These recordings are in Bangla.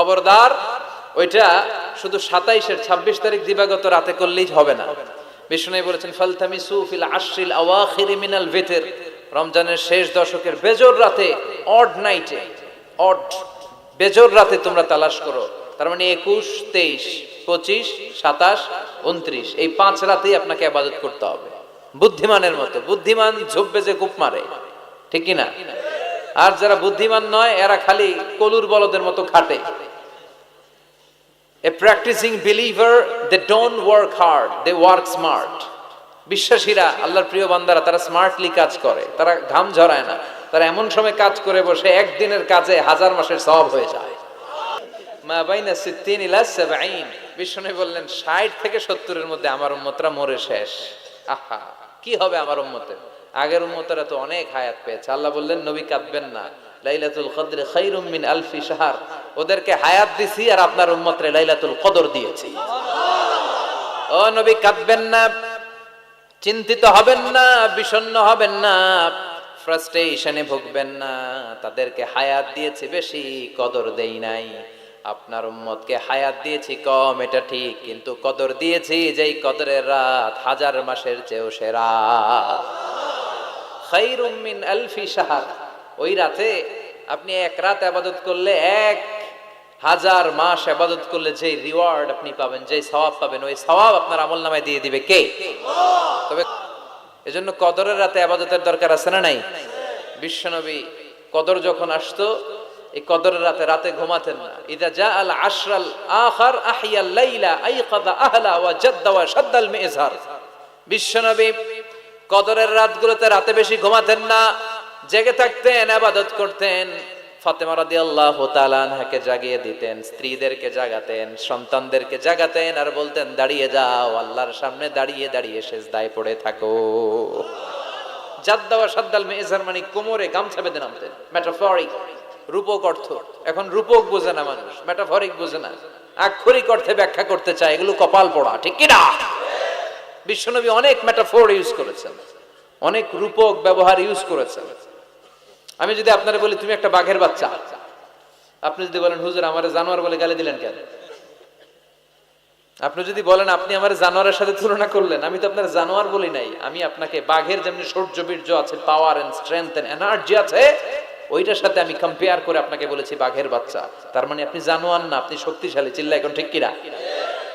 খবরদার, ওইটা শুধু সাতাইশের ছাব্বিশ তারিখ দিবাগত রাতে করলেই হবে না। বিষ্ণু বলেছেন ফালতামি সুফিল আশ্রিল মিনাল ভেতের। রমজানের শেষ দশকের রাতে অড নাইটে অড রাতে তোমরা তালাশ করো। তার মানে একুশ, তেইশ, পঁচিশ, সাতাশ, উনত্রিশ, এই পাঁচ রাতেই আপনাকে আবাদত করতে হবে। বুদ্ধিমানের মতো, বুদ্ধিমান ঝুপবে যে কূপ মারে, ঠিক কি না আর যারা বুদ্ধিমান নয়, এরা খালি কলুর বলদের মতো খাটে। A practising believer they don't work hard they work smart বিশ্বাসীরা, আল্লাহর প্রিয় বান্দারা, তারা স্মার্টলি কাজ করে, তারা ঘাম ঝরায় না। তারা এমন সময় কাজ করে বসে একদিনের কাজে হাজার মাসের সওয়াব হয়ে যায়। মা বাইনা সিদ্দিন ইলা সাবঈন। বিষ্ণু বললেন 60 থেকে 70 এর মধ্যে আমার উম্মতরা মরে শেষ। আহা, কি হবে আমার উম্মতের আগের উম্মতরা তো অনেক হায়াত পেয়েছে। আল্লাহ বললেন, নবী কাঁদবেন না। লাইলাতুল কদরে খাইরুম মিন আলফি শাহর। ওদেরকে হায়াত দিছি আর আপনার উম্মতরে লাইলাতুল কদর দিয়েছি। ও নবী, কাঁদবেন না, চিন্তিত হবেন না, বিষণ্ণ হবেন না ফ্রাস্ট্রেশনে ভুগবেন না। তাদেরকে হায়াত দিয়েছি, বেশি কদর দেই নাই। আপনার উম্মতকে হায়াত দিয়েছি, কম, এটা ঠিক, কিন্তু কদর দিয়েছি, যেই কদরের রাত হাজার মাসের চেয়েও সেরা। খাইরুম মিন আলফি শাহর। ওই রাতে আপনি এক রাত আবাদত করলে এক হাজার মাস আবাদত করলে যে রিওয়ার্ড আপনি পাবেন যে সওয়াব পাবেন, ওই সওয়াব আপনার আমল নামায় দিয়ে দিবে কে? তবে এজন্য কদরের রাতে আবাদতের দরকার আছে না নাই? বিশ্বনবী কদর যখন আসতো, এই কদরের রাতে রাতে ঘুমাতেন না। ইদা জা আল আশরাল আখার আহিয়াল লাইলা আইকাদা আহলা ওয়া জাদ্দা ওয়া শাদ্দাল মিজহার বিশ্বনবী কদরের রাতগুলোতে রাতে বেশি ঘুমাতেন না। জেগে থাকতেন, আবাদত করতেন। ফাতেমা তাআলা আনহাকে জাগিয়ে দিতেন, স্ত্রীদেরকে জাগাতেন, সন্তানদেরকে জাগাতেন আর বলতেন, দাঁড়িয়ে যাও, আল্লাহর সামনে দাঁড়িয়ে দাঁড়িয়ে সেজদায় পড়ে থাকো। জাদ্দাওয়া সাদ্দাল মেজার মানে কোমরে গামছা বেঁধে নামতেন। রূপক অর্থ। এখন রূপক বোঝে না মানুষ মেটাফরিক বোঝে না। আক্ষরিক অর্থে ব্যাখ্যা করতে চায়, এগুলো কপাল পড়া, ঠিক কি না? বিশ্বনবী অনেক মেটাফোর ইউজ করেছেন, অনেক রূপক ব্যবহার ইউজ করেছেন। আমি যদি আপনারা বলি, তুমি একটা বাঘের বাচ্চা। আপনি যদি বলেন, হুজুর, আমার জানোয়ার বলে গালি দিলেন কেন? আপনি যদি বলেন, আপনি আমার জানোয়ারের সাথে তুলনা করলেন। আমি তো আপনার জানোয়ার বলি নাই। আমি আপনাকে বাঘের যেমনি সৌর্য বীর্য আছে power and strength and energy আছে, ওইটার সাথে আমি কম্পেয়ার করে আপনাকে বলেছি বাঘের বাচ্চা। তার মানে আপনি জানোয়ার না, আপনি শক্তিশালী। চিল্লা এখন ঠিক কিনা?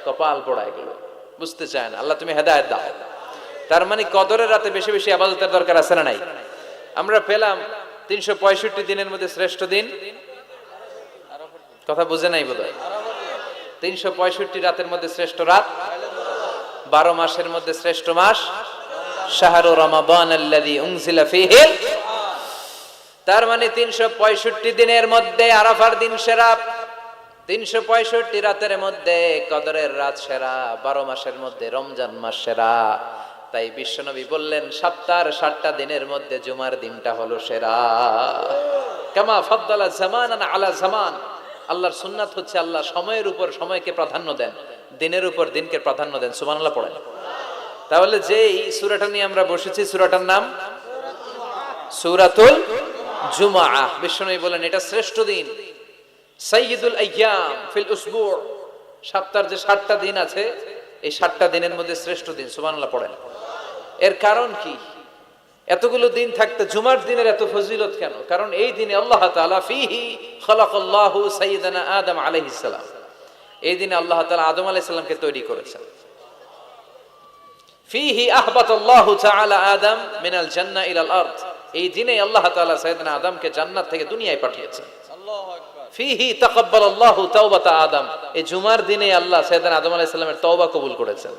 কপাল পড়া এগুলো বুঝতে চায় না। আল্লাহ তুমি হেদায়ত দাও। তার মানে কদরের রাতে বেশি বেশি আবাদতের দরকার আছে না নাই? আমরা পেলাম তিনশো পঁয়ষট্টি দিনের মধ্যে শ্রেষ্ঠ দিন। কথা বুঝে নাই বোধ তিনশো পঁয়ষট্টি রাতের মধ্যে শ্রেষ্ঠ রাত, বারো মাসের মধ্যে শ্রেষ্ঠ মাস। শাহরু রমাবান আল্লাযী উনজিলা ফীহিল তার মানে তিনশো পঁয়ষট্টি দিনের মধ্যে আরাফার দিন সেরা। তিনশো পঁয়ষট্টি রাতের মধ্যে কদরের রাত সেরা। বারো মাসের মধ্যে রমজান মাস সেরা। তাই বিশ্বনবী বললেন সপ্তাহের সাতটা দিনের মধ্যে জুমার দিনটা হলো সেরা। কামা ফদ্দালা জামান আলা জামান। আল্লাহর সুন্নাত হচ্ছে আল্লাহ সময়ের উপর সময়কে প্রাধান্য দেন, দিনের উপর দিনকে প্রাধান্য দেন। সুবহানাল্লাহ পড়েন। তাহলে যেই সূরাটা নিয়ে আমরা বসেছি, সুরাটার নাম সুরাতুল জুমা বিশ্বনবী বলেন এটা শ্রেষ্ঠ দিন। সাইয়্যিদুল আইয়াম ফিল উসবু। সপ্তাহের যে সাতটা দিন আছে এই সাতটা দিনের মধ্যে শ্রেষ্ঠ দিন, সুবহানাল্লাহ, পড়েন। এর কারণ কি? এতগুলো দিন থাকতে, জুমার দিনের এত ফজিলত কেন? কারণ এই দিনে আল্লাহ ফিহি খালাকাল্লাহু সাইয়্যিদানা আদম আলাইহিস সালাম। এই দিনে আল্লাহ তাআলা আদম আলাইহিস সালামকে তৈরি করেছেন। ফিহি আহবাতাল্লাহু তাআলা আদম মিনাল জান্নাহ ইলাল আরদ। এই দিনে আল্লাহ তাআলা সাইয়্যিদানা আদমকে জান্নাত থেকে দুনিয়ায় পাঠিয়েছেন। ফিহি তাকাব্বালাল্লাহু তাওবাতা আদম। এই জুমার দিনে আল্লাহ সাইয়্যিদানা আদম আলাইহিস তওবা কবুল করেছেন।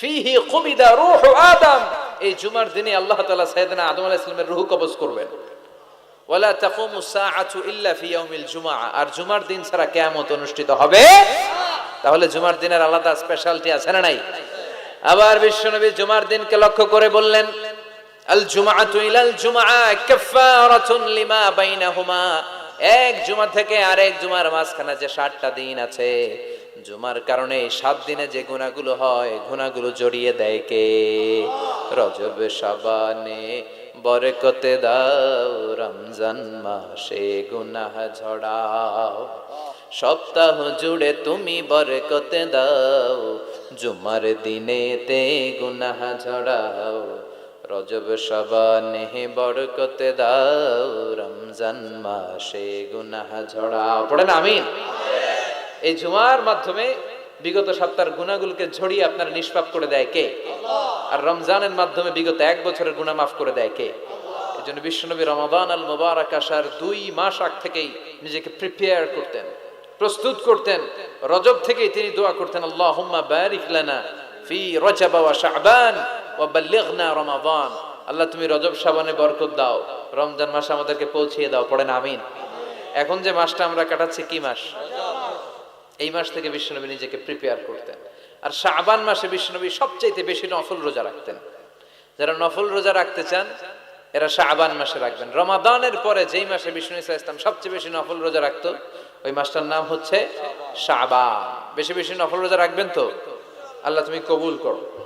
ফিহি কুবিদা রূহু আদম। এই জুমার দিনে আল্লাহ তাআলা সাইয়্যিদানা আদম আলাইহিস সালামের রূহ কবজ করবেন। ওয়ালা তাকুমু সাআতু ইল্লা ফি ইয়াউমিল জুমআ। আর জুমার দিন ছাড়া কিয়ামত অনুষ্ঠিত হবে? তাহলে জুমার দিনের আলাদা স্পেশালিটি আছে না নাই? আবার বিশ্বনবী জুমার দিনকে লক্ষ্য করে বললেন, আল জুমআতু ইলাল জুমআ, কাফফারাতুন লিমা বাইনাহুমা। এক জুমা থেকে আরেক জুমার মাঝখানে যে সাতটা দিন আছে, জুমার কারণে সাত দিনে যে গুণাগুলো হয়, গুণাগুলো জড়িয়ে দেয় কে? রজব সাবানে বরকতে দাও, রমজান মাসে গুনাহ ঝড়াও। সপ্তাহ জুড়ে তুমি বরকতে দাও, জুমার দিনেতে গুনাহ ঝরাও রজব সাবানে বরকতে দাও রমজান মাসে গুনাহ ঝরাও পড়েন আমিন। এই জুমার মাধ্যমে বিগত সপ্তাহের গুণাগুলোকে ঝরিয়ে আপনার নিষ্পাপ করে দেয় কে? আর রমজানের মাধ্যমে বিগত এক বছরের গুণা মাফ করে দেয় কে? এই জন্য বিশ্বনবী রমাদান আল মোবারক আসার দুই মাস আগ থেকেই নিজেকে প্রিপেয়ার করতেন প্রস্তুত করতেন। রজব থেকেই তিনি দোয়া করতেন আল্লাহ বারিক লানা ফি রজব ওয়া শাবান। ওয়া বাল্লিগনা রমাদান। আল্লাহ, তুমি রজব শাবানে বরকত দাও। রমজান মাস আমাদেরকে পৌঁছিয়ে দাও। পড়েন আমিন। এখন যে মাসটা আমরা কাটাচ্ছি, কি মাস? এই মাস থেকে বিশ্বনবী নিজেকে প্রিপেয়ার করতেন। আর শাবান মাসে বিশ্বনবী সবচাইতে বেশি নফল রোজা রাখতেন। যারা নফল রোজা রাখতে চান, এরা শাবান মাসে রাখবেন। রমাদানের পরে যেই মাসে বিষ্ণু ইসা ইসলাম সবচেয়ে বেশি নফল রোজা রাখতো, ওই মাসটার নাম হচ্ছে শাবান। বেশি বেশি নফল রোজা রাখবেন তো? আল্লাহ, তুমি কবুল করো।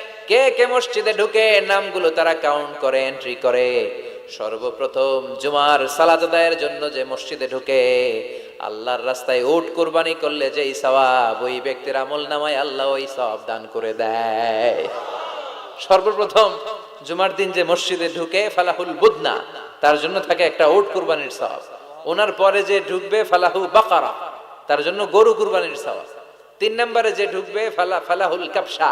কে কে মসজিদে ঢুকে নামগুলো তারা কাউন্ট করে এন্ট্রি করে। সর্বপ্রথম জুমার সালাত আদায়ের জন্য যে মসজিদে ঢুকে, আল্লাহর রাস্তায় উট কুরবানি করলে যেই সওয়াব, ওই ব্যক্তির আমল নামায় আল্লাহ ওই সওয়াব দান করে দেয়। সর্বপ্রথম জুমার দিন যে মসজিদে ঢুকে ফালাহুল বুদনা, তার জন্য থাকে একটা উট কুরবানির সওয়াব। ওনার পরে যে ঢুকবে ফালাহু বাকারা, তার জন্য গরু কুরবানির সওয়াব। তিন নম্বরে যে ঢুকবে ফালা ফালাহুল কাপসা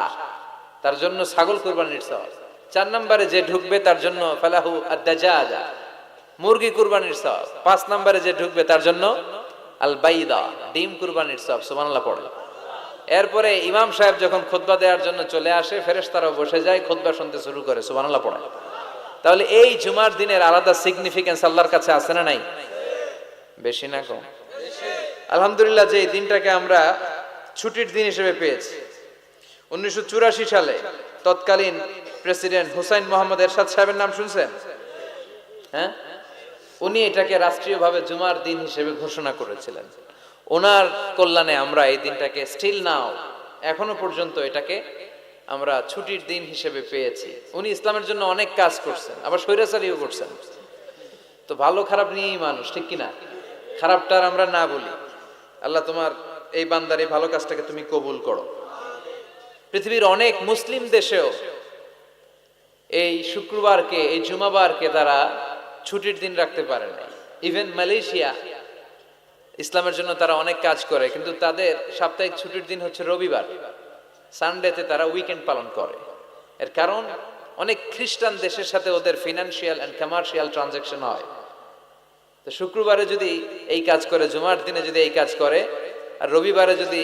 তার জন্য ছাগল কুরবানির সওয়াব চার নম্বরে যে ঢুকবে তার জন্য ফালাহু আদাজা মুরগি কুরবানির সওয়াব পাঁচ নম্বরে যে ঢুকবে তার জন্য আল বাইদা ডিম কুরবানির সওয়াব সুবহানাল্লাহ পড়ে। এরপরে ইমাম সাহেব যখন খুতবা দেওয়ার জন্য চলে আসে, ফেরেশতারাও বসে যায়, খুতবা শুনতে শুরু করে, সুবহানাল্লাহ পড়ে। তাহলে এই জুমার দিনের আলাদা সিগনিফিকেন্স আল্লাহর কাছে আছে না নাই? বেশি না কম। আলহামদুলিল্লাহ যে দিনটাকে আমরা ছুটির দিন হিসেবে পেয়েছি উনিশশো চুরাশি সালে তৎকালীন প্রেসিডেন্ট হুসাইন মোহাম্মদ এরশাদ সাহেবের নাম শুনছেন? হ্যাঁ? উনি এটাকে রাষ্ট্রীয়ভাবে জুমার দিন হিসেবে ঘোষণা করেছিলেন। ওনার কল্যাণে আমরা এই দিনটাকে স্টিল নাও এখনও পর্যন্ত এটাকে আমরা ছুটির দিন হিসেবে পেয়েছি। উনি ইসলামের জন্য অনেক কাজ করছেন, আবার স্বৈরাচারীও করছেন। তো ভালো খারাপ নিয়েই মানুষ, ঠিক কিনা? খারাপটার আমরা না বলি। আল্লাহ তোমার এই বান্দার এই ভালো কাজটাকে তুমি কবুল করো। পৃথিবীর অনেক মুসলিম দেশেও এই শুক্রবারকে, এই জুমাবারকে তারা ছুটির দিন রাখতে পারে না ইভেন মালয়েশিয়া, ইসলামের জন্য তারা অনেক কাজ করে, কিন্তু তাদের সাপ্তাহিক ছুটির দিন হচ্ছে রবিবার। সানডেতে তারা উইকেন্ড পালন করে। এর কারণ, অনেক খ্রিস্টান দেশের সাথে ওদের ফিনান্সিয়াল অ্যান্ড কমার্শিয়াল ট্রানজাকশন হয়। তো শুক্রবারে যদি এই কাজ করে, জুমার দিনে যদি এই কাজ করে, আর রবিবারে যদি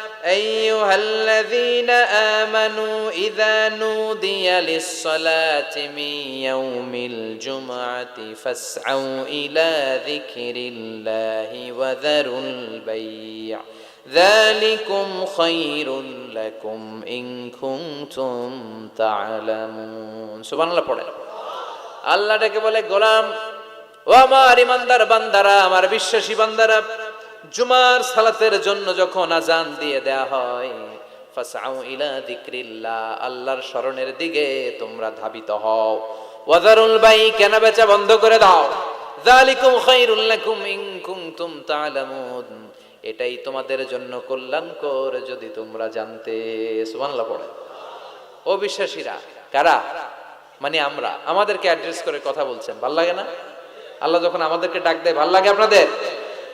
أيها الذين آمنوا إذا نودي للصلاة من يوم الجمعة فاسعوا إلى ذكر الله وذروا البيع ذلكم خير لكم إن كنتم تعلمون سبحان الله পড়ে আল্লাহ ডেকে বলে গোলাম ও আমার ইমানদার বান্দারা আমার বিশ্বাসী বান্দারা জুমার সালাতের জন্য যখন আজান দিয়ে দেয়া হয় ফাসাউ ইলা যিকরিল্লাহ, আল্লাহর স্মরণের দিকে তোমরা ধাবিত হও। ওয়াজারুল বাই, কেনা বেচা বন্ধ করে দাও। যালিকুম খায়রুল লাকুম ইন কুনতুম তা'লামুন এটাই তোমাদের জন্য কল্যাণকর যদি তোমরা জানতে। সুবহানাল্লাহ পড়ে। ও কারা? মানে আমরা। আমাদেরকে অ্যাড্রেস করে কথা বলছেন। ভালো লাগে না? আল্লাহ যখন আমাদেরকে ডাক দেয়, ভালো লাগে আপনাদের?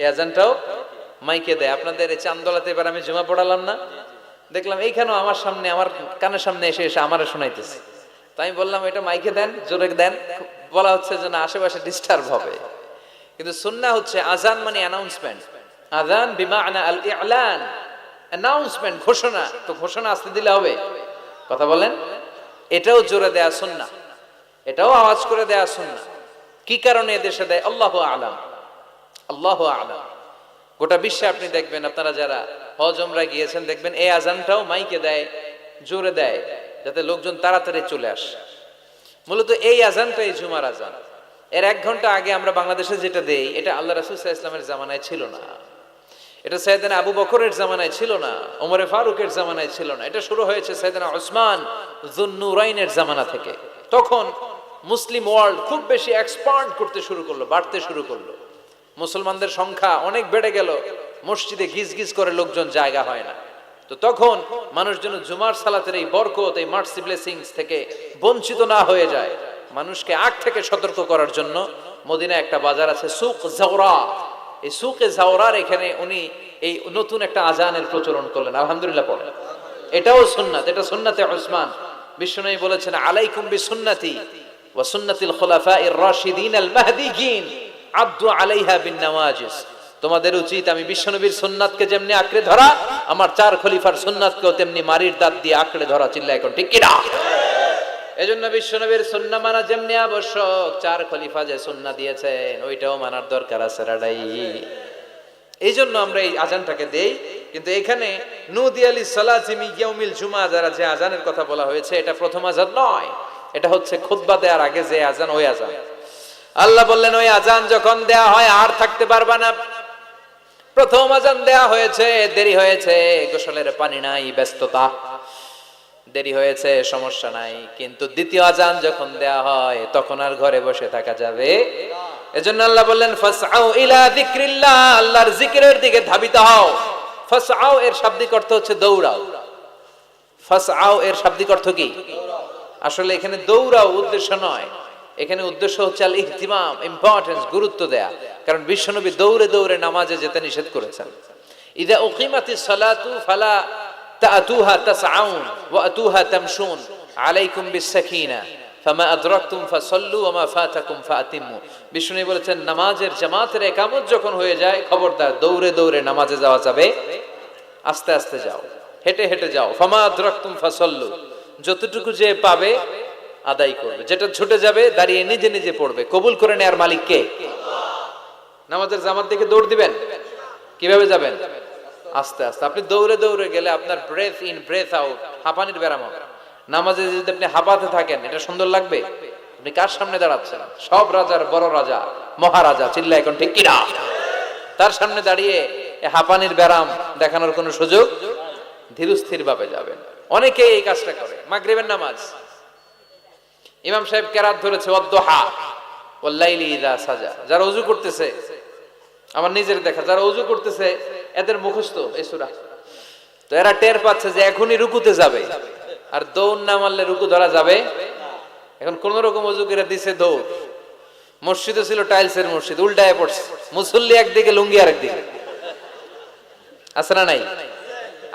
এই মাইকে দেয়। আপনাদের এই চান্দলাতে এবার আমি জমা পড়ালাম না। দেখলাম এইখানেও আমার সামনে, আমার কানের সামনে এসে এসে আমারে শোনাইতেছে। তাই আমি বললাম, এটা মাইকে দেন, জোরে দেন। বলা হচ্ছে যে না আশেপাশে ডিস্টার্ব হবে। কিন্তু সুন্না হচ্ছে আজান মানে অ্যানাউন্সমেন্ট আজান বিমা আনা আল ইলান। অ্যানাউন্সমেন্ট ঘোষণা। তো ঘোষণা আসতে দিলে হবে। কথা বলেন? এটাও জোরে দেয়া সুন্না। এটাও আওয়াজ করে দেয়া সুন্না। কি কারণে এদেশে দেয়? আল্লাহ আলাম। আল্লাহ আলাম। গোটা বিশ্বে আপনি দেখবেন, আপনারা যারা হজ ওমরা গিয়েছেন, দেখবেন এই আজানটাও মাইকে দেয়, জোরে দেয়, যাতে লোকজন তাড়াতাড়ি চলে আসে। মূলত এই আজানটা এই জুমার আজান এর এক ঘণ্টা আগে আমরা বাংলাদেশে যেটা দেই, এটা আল্লাহ রাসুল ইসলামের জামানায় ছিল না। এটা সৈয়দানা আবু বকরের জামানায় ছিল না, ওমরে ফারুকের জামানায় ছিল না। এটা শুরু হয়েছে সৈয়দানা ওসমান জুন্নুরাইনের জামানা থেকে। তখন মুসলিম ওয়ার্ল্ড খুব বেশি এক্সপান্ড করতে শুরু করল, বাড়তে শুরু করল। মুসলমানদের সংখ্যা অনেক বেড়ে গেল, মসজিদে গিজ গিজ করে লোকজন জায়গা হয় না। তো তখন মানুষ যেন জুমার সালাতের এই বরকত, এই মার্সি ব্লেসিংস থেকে বঞ্চিত না হয়ে যায়। মানুষকে আগ থেকে সতর্ক করার জন্য মদিনা একটা বাজার আছে, সুক জাওরা। এই সুকে জাওরার এখানে উনি এই নতুন একটা আজানের প্রচলন করলেন, আলহামদুলিল্লাহ পড়েন এটাও সুন্নাত, এটা সুন্নাতে উসমান বিশ্বনবী বলেছেন, আলাইকুম বি সুন্নাতি ওয়া সুন্নাতিল খুলাফাইর রাশিদিন আল মাহদিয়িন আব্দু আলাইহা বিন নওয়াজিস। তোমাদের উচিত আমি বিশ্বনবীর সুন্নাতকে যেমনি আঁকড়ে ধরা, আমার চার খলিফার সুন্নাতকেও তেমনি মারির দাঁত দিয়ে আঁকড়ে ধরা চিল্লা এখন ঠিক কিনা? এজন্য বিশ্বনবীর সুন্না মানা যেমনি আবশ্যক, চার খলিফা যে সুন্না দিয়েছেন, ওইটাও মানার দরকার আছে রাডাই। এই জন্য আমরা এই আজানটাকে দেই, কিন্তু এখানে নুদি আলী সালাজিমি ইয়াউমিল জুমা যারা যে আজানের কথা বলা হয়েছে, এটা প্রথম আজান নয়, এটা হচ্ছে খুতবা দেওয়ার আগে যে আজান, ওই আজান। আল্লাহ বললেন, ওই আজান যখন দেয়া হয়, আর থাকতে পারবা না। প্রথম আজান দেয়া হয়েছে, দেরি হয়েছে, গোসলের পানি নাই, ব্যস্ততা। দেরি হয়েছে, সমস্যা নাই। কিন্তু দ্বিতীয় আজান যখন দেয়া হয়, তখন আর ঘরে বসে থাকা যাবে এজন্য আল্লাহ বললেন, ফাসআউ ইলা যিকরিল্লাহ, আল্লাহর জিকিরের দিকে ধাবিত হও। ফাসআউ এর শাব্দিক অর্থ হচ্ছে দৌড়াও। ফাসআউ এর শাব্দিক অর্থ কি? আসলে এখানে দৌড়াও উদ্দেশ্য নয়। এখানে উদ্দেশ্য হচ্ছে আল ইহতিমাম ইম্পর্টেন্স গুরুত্ব দেয়া। কারণ বিশ্বনবী দৌড়ে দৌড়ে নামাজে যেতে নিষেধ করেছেন। ইদা উকিমাতি সালাতু ফালা তাতুহা তাসআউন ওয়া আতুহা তামশুন। আলাইকুম বিসাকিনা ফামা আদরাকতুম ফাসাল্লু ওয়া মা ফাতাকুম ফাতিমু বিষ্ণু বলেছেন, নামাজের জামাতের একামত যখন হয়ে যায়, খবরদার, দৌড়ে দৌড়ে নামাজে যাওয়া যাবে। আস্তে আস্তে যাও, হেঁটে হেঁটে যাও। ফামা আদরাকতুম ফাসাল্লু, যতটুকু যে পাবে আদায় করবে। যেটা ছুটে যাবে, দাঁড়িয়ে নিজে নিজে পড়বে। কবুল করে নেয়ার মালিক কে? নামাজের জামাত দিকে দৌড় দিবেন? কীভাবে যাবেন? আস্তে আস্তে। আপনি দৌড়ে দৌড়ে গেলে আপনার ব্রেথ ইন ব্রেথ আউট হাঁপানির ব্যারাম নামাজে যদি আপনি হাঁপাতে থাকেন, এটা সুন্দর লাগবে? আপনি কার সামনে দাঁড়াচ্ছেন? সব রাজার বড় রাজা, মহারাজা, চিল্লা এখন ঠিক কিনা? তার সামনে দাঁড়িয়ে হাঁপানির ব্যারাম দেখানোর কোনো সুযোগ? ধীরস্থির ভাবে যাবেন। অনেকে এই কাজটা করে। মাগরিবের নামাজ। ইমাম সাহেব কেরাত ধরেছে অদ্দোহা ওল্লাইলি ইদা সাজা। যারা উজু করতেছে, আমার নিজের দেখা, যারা উজু করতেছে, এদের মুখস্থ এই সূরা। তো এরা টের পাচ্ছে যে এখনই রুকুতে যাবে। আর দৌড় না মারলে রুকু ধরা যাবে এখন কোন রকম করে দিছে দৌড়। মসজিদে ছিল টাইলসের মসজিদ, উল্টায় পড়ছে। মুসল্লি একদিকে, লুঙ্গি আর একদিকে আছে না নাই?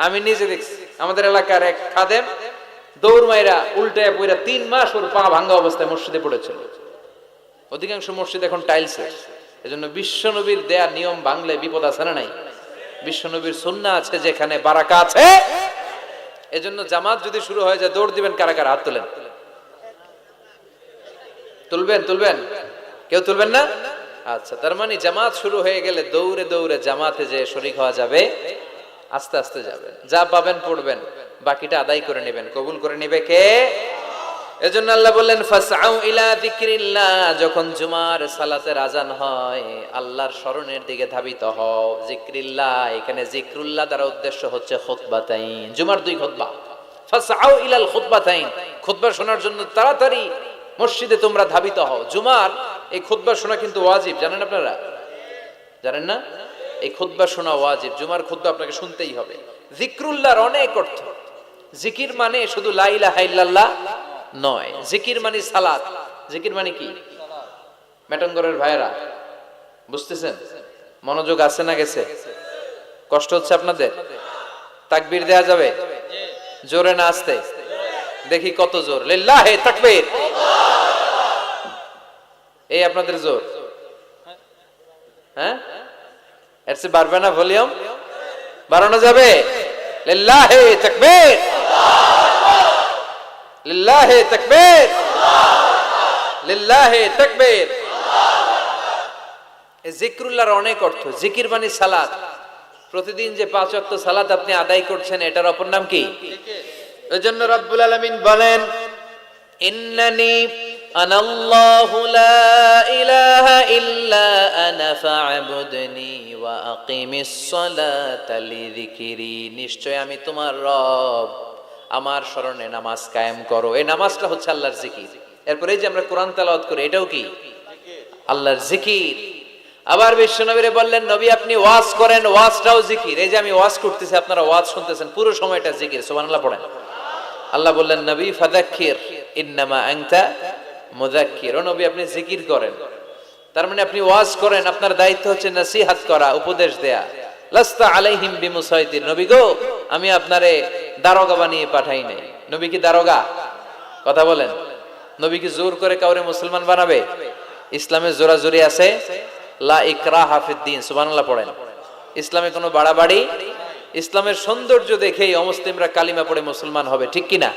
আমি নিজে দেখছি। আমাদের এলাকার এক খাদেম দৌড় মাইরা উল্টায় পইরা তিন মাস ওর পা ভাঙ্গা অবস্থায় মসজিদে পড়েছিল অধিকাংশ মসজিদ এখন টাইলসের এজন্য বিশ্বনবীর দেয়া নিয়ম বাংলে বিপদ আছে না নাই? বিশ্বনবীর সুন্না আছে যেখানে বারাকা আছে, এজন্য জামাত যদি শুরু হয়ে যায়, দৌড় দিবেন কারা কারা? হাত তোলেন। তুলবেন তুলবেন? কেউ তুলবেন না? আচ্ছা তার মানে জামাত শুরু হয়ে গেলে দৌড়ে দৌড়ে জামাতে যে শরিক হওয়া যাবে, আস্তে আস্তে যাবেন। যা পাবেন পড়বেন। বাকিটা আদায় করে নেবেন। কবুল করে নেবে কে? এজন্য আল্লাহ বললেন, ফাসআউ ইলা যিকরিল্লাহ। যখন জুমার সালাতের আজান হয়, আল্লাহর স্মরণের দিকে ধাবিত হও। যিকরিল্লাহ, এখানে যিকরুল্লাহ দ্বারা উদ্দেশ্য হচ্ছে খুতবাতাইন। জুমার দুই খুতবা। ফাসআউ ইলাল খুতবাতাইন। খুতবা শোনার জন্য তাড়াতাড়ি মসজিদে তোমরা ধাবিত হও। জুমার এই খুতবা শোনা কিন্তু ওয়াজিব, জানেন আপনারা? জানেন না? এই খুতবা শোনা ওয়াজিব। জুমার খুতবা আপনাকে শুনতেই হবে। জিক্রুল্লাহর অনেক অর্থ। জিকির মানে শুধু লা ইলাহা নয়। জিকির মানে সালাত। জিকির মানে কি? মেটঙ্গরের ভাইরা বুঝতেছেন? মনোযোগ আছে না গেছে? কষ্ট হচ্ছে আপনাদের? তাকবীর দেয়া যাবে? জোরে না আসতে? দেখি কত জোর। লিল্লাহে তাকবীর। এই আপনাদের জোর। হ্যাঁ? এর চেয়ে বাড়বে না ভলিউম? বাড়ানো যাবে? লিল্লাহে তাকবীর। লিল্লাহে তাকবীর। লিল্লাহে তাকবীর। জিক্রুল্লাহর অনেক অর্থ। জিকির মানে সালাত। প্রতিদিন যে পাঁচ ওয়াক্ত সালাত আপনি আদায় করছেন, এটার অপর নাম কি? ওই এজন্য রব্বুল আলামিন বলেন আল্লাহু লা ইলাহা ইল্লা আনা ফা'বুদনি ওয়া আকিমিস সালাতা লিযিকরি নিশ্চয় আমি তোমার রব। আমার স্মরণে নামাজ কায়েম করো। এই নামাজটা হচ্ছে আল্লাহর জিকির। এরপরে যে আমরা কোরআন তেলাওয়াত করি, এটাও কি? আল্লাহর জিকির। আবার বিশ্বনবীরে বললেন, নবী, আপনি ওয়াজ করেন, ওয়াজটাও জিকির। এই যে আমি ওয়াজ করতেছি, আপনারা ওয়াজ শুনতেছেন, পুরো সময়টা জিকির। সুবহানাল্লাহ পড়েন। আল্লাহ বললেন, নবী, ফাদাক্কির, ইন্নামা আনতা মুযাক্কির ও নবী আপনি জিকির করেন। তার মানে আপনি ওয়াজ করেন, আপনার দায়িত্ব হচ্ছে নসিহাত করা, উপদেশ দেয়া। লাস্তা আলাইহিম বিমুসাইতির, নবী গো, আমি আপনারে দারোগা বানিয়ে পাঠাই নাই। নবী কি দারোগা? কথা বলেন। নবী কি জোর করে কাউরে মুসলমান বানাবে? ইসলামে জোরাজোরি আছে? লা ইকরা হাফিদ্দিন সুবহানাল্লাহ পড়েন। ইসলামে কোনো বাড়াবাড়ি? ইসলামের সৌন্দর্য দেখেই অমুসলিমরা কালিমা পড়ে মুসলমান হবে, ঠিক কিনা?